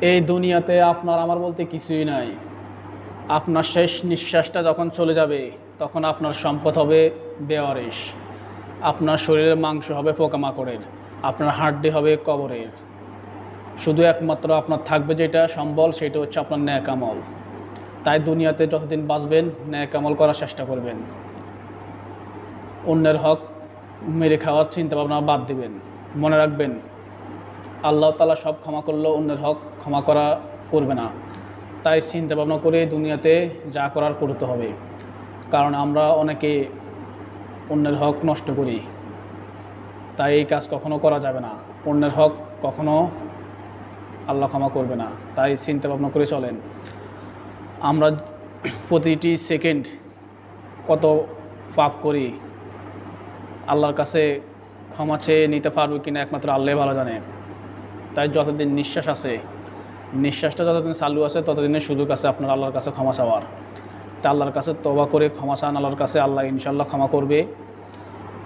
এই দুনিয়াতে আপনার আমার বলতে কিছুই নাই। আপনার শেষ নিঃশ্বাসটা যখন চলে যাবে, তখন আপনার সম্পদ হবে বেওয়ারিশ। আপনার শরীরের মাংস হবে পোকামাকড়ের। আপনার হাড্ডি হবে কবরের। শুধু একমাত্র আপনার থাকবে যেটা সম্বল, সেটা হচ্ছে আপনার ন্যাক আমল তাই দুনিয়াতে যতদিন বাঁচবেন ন্যাক আমল করার চেষ্টা করবেন। অন্যের হক মেরে খাওয়ার চিন্তা ভাবনা বাদ দিবেন। মনে রাখবেন আল্লাহ তালা সব ক্ষমা করলেও অন্যের হক ক্ষমা করা করবে না। তাই চিন্তা ভাবনা করে দুনিয়াতে যা করার করতে হবে। কারণ আমরা অনেকে অন্যের হক নষ্ট করি। তাই এই কাজ কখনো করা যাবে না। অন্যের হক কখনো আল্লাহ ক্ষমা করবে না। তাই চিন্তা ভাবনা করে চলেন। আমরা প্রতিটি সেকেন্ড কত পাপ করি, আল্লাহর কাছে ক্ষমা চেয়ে নিতে পারবে কিনা একমাত্র আল্লাহ ভালো জানে। তাই যতদিন নিঃশ্বাস আছে, নিঃশ্বাসটা যতদিন চালু আছে, ততদিনের সুযোগ আছে আপনার আল্লাহর কাছে ক্ষমা চাওয়ার। তা আল্লাহর কাছে তবা করে ক্ষমা চান, আল্লাহর কাছে আল্লাহ ইনশাল্লাহ ক্ষমা করবে।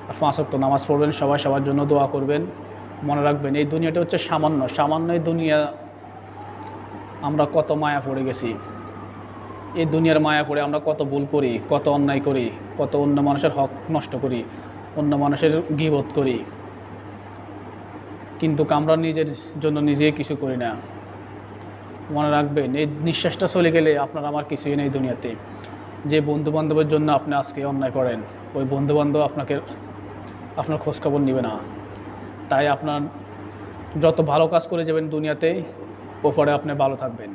আর পাঁচ ওয়াক্ত নামাজ পড়বেন, সবাই সবার জন্য দোয়া করবেন। মনে রাখবেন, এই দুনিয়াটা হচ্ছে সামান্য সামান্য এই দুনিয়া আমরা কত মায়া পড়ে গেছি। এই দুনিয়ার মায়া পড়ে আমরা কত ভুল করি, কত অন্যায় করি, কত অন্য মানুষের হক নষ্ট করি, অন্য মানুষের গিবোধ করি। কিন্তু আমরা নিজের জন্য নিজে কিছু করি না। মনে রাখবেন, এই নিঃশ্বাসটা চলে গেলে আপনার আমার কিছুই নেই দুনিয়াতে। যে বন্ধু বান্ধবের জন্য আপনি আজকে অন্যায় করেন, ওই বন্ধু বান্ধব আপনাকে, আপনার খোঁজখবর নেবে না। তাই আপনার যত ভালো কাজ করে যাবেন দুনিয়াতে, ওপরে আপনি ভালো থাকবেন।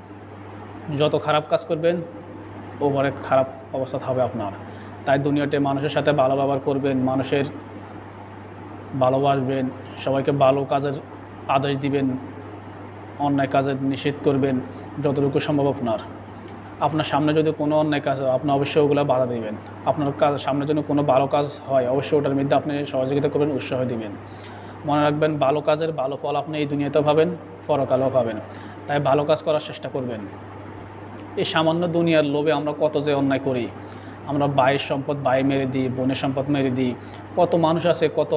যত খারাপ কাজ করবেন, ওপরে খারাপ অবস্থা হবে আপনার। তাই দুনিয়াতে মানুষের সাথে ভালো ব্যবহার করবেন, মানুষের ভালোবাসবেন সবাইকে ভালো কাজের আদেশ দিবেন, অন্যায় কাজের নিষেধ করবেন, যতটুকু সম্ভব আপনার। আপনার সামনে যদি কোনো অন্যায় কাজ হয়, আপনি অবশ্যই ওগুলো বাধা দিবেন। আপনার কাজ, সামনে যদি কোনো ভালো কাজ হয়, অবশ্যই ওটার মধ্যে আপনি সহযোগিতা করবেন, উৎসাহ দিবেন। মনে রাখবেন, ভালো কাজের ভালো ফল আপনি এই দুনিয়াতেও পাবেন, পরকালেও পাবেন। তাই ভালো কাজ করার চেষ্টা করবেন। এই সামান্য দুনিয়ার লোভে আমরা কত যে অন্যায় করি। আমরা ভাইয়ের সম্পদ ভাই মেরে দিই, বোনের সম্পদ মেরে দিই। কত মানুষ আছে, কত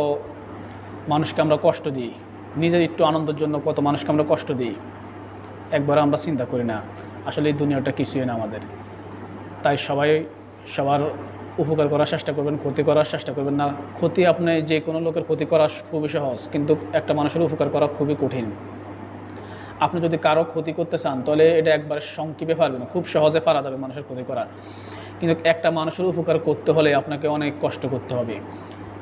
মানুষকে আমরা কষ্ট দিই। নিজের একটু আনন্দের জন্য কত মানুষকে আমরা কষ্ট দিই। একবার আমরা চিন্তা করি না, আসলে এই দুনিয়াটা কিছুই না আমাদের। তাই সবাই সবার উপকার করার চেষ্টা করবেন, ক্ষতি করার চেষ্টা করবেন না। ক্ষতি আপনি যে কোনো লোকের ক্ষতি করা খুবই সহজ, কিন্তু একটা মানুষের উপকার করা খুবই কঠিন। আপনি যদি কারও ক্ষতি করতে চান, তাহলে এটা একবার সংক্ষেপে পারবেন খুব সহজে পারা যাবে মানুষের ক্ষতি করা। কিন্তু একটা মানুষের উপকার করতে হলে আপনাকে অনেক কষ্ট করতে হবে।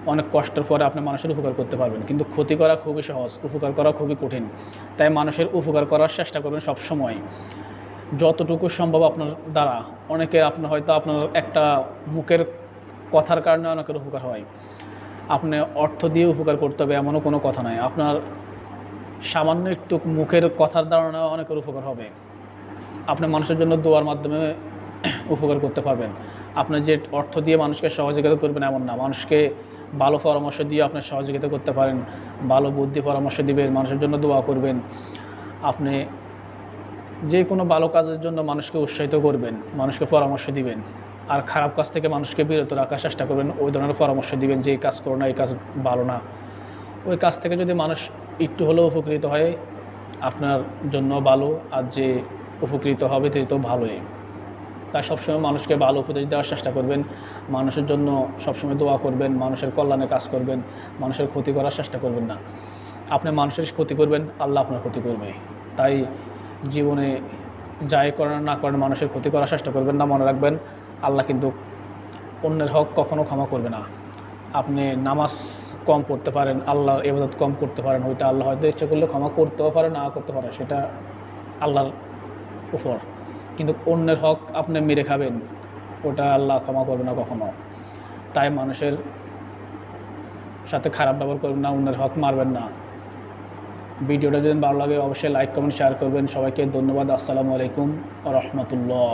অনেক কষ্টের পরে আপনি মানুষের উপকার করতে পারবেন। কিন্তু ক্ষতি করা খুবই সহজ, উপকার করা খুবই কঠিন। তাই মানুষের উপকার করার চেষ্টা করবেন সব সময় যতটুকু সম্ভব আপনার দ্বারা। অনেকের আপনার হয়তো আপনার একটা মুখের কথার কারণে অনেকের উপকার হয়। আপনি অর্থ দিয়ে উপকার করতে হবে এমনও কোনো কথা নয়। আপনার সামান্য একটু মুখের কথার দ্বারা অনেকের উপকার হবে। আপনি মানুষের জন্য দোয়ার মাধ্যমে উপকার করতে পারবেন। আপনি যে অর্থ দিয়ে মানুষকে সহযোগিতা করবেন এমন না। মানুষকে ভালো পরামর্শ দিয়ে আপনার সহযোগিতা করতে পারেন, ভালো বুদ্ধি পরামর্শ দিবেন, মানুষের জন্য দোয়া করবেন। আপনি যে কোনো ভালো কাজের জন্য মানুষকে উৎসাহিত করবেন, মানুষকে পরামর্শ দিবেন। আর খারাপ কাজ থেকে মানুষকে বিরত রাখার চেষ্টা করবেন, ওই ধরনের পরামর্শ দিবেন যে, এই কাজ করো না, এই কাজ ভালো না। ওই কাজ থেকে যদি মানুষ একটু হলেও উপকৃত হয়, আপনার জন্য ভালো, আর যে উপকৃত হবে তো ভালোই। তাই সবসময় মানুষকে ভালো উপদেশ দেওয়ার চেষ্টা করবেন। মানুষের জন্য সবসময় দোয়া করবেন, মানুষের কল্যাণে কাজ করবেন, মানুষের ক্ষতি করার চেষ্টা করবেন না। আপনি মানুষের ক্ষতি করবেন, আল্লাহ আপনার ক্ষতি করবে তাই জীবনে যাই করেন না করেন, মানুষের ক্ষতি করার চেষ্টা করবেন না, মনে রাখবেন, আল্লাহ কিন্তু অন্যের হক কখনও ক্ষমা করবে না। আপনি নামাজ কম পড়তে পারেন আল্লাহ এবাদত কম করতে পারেন, হয়তো আল্লাহ হয়তো ইচ্ছে করলে ক্ষমা করতেও পারে না করতে পারে, সেটা আল্লাহর উপর। কিন্তু অন্যের হক আপনি মেরে খাবেন, ওটা আল্লাহ ক্ষমা করবে না কখনো। তাই মানুষের সাথে খারাপ ব্যবহার করবেন না, অন্যের হক মারবেন না। ভিডিওটা যদি ভালো লাগে, অবশ্যই লাইক কমেন্ট শেয়ার করবেন। সবাইকে ধন্যবাদ। আসসালামু আলাইকুম রহমতুল্লাহ।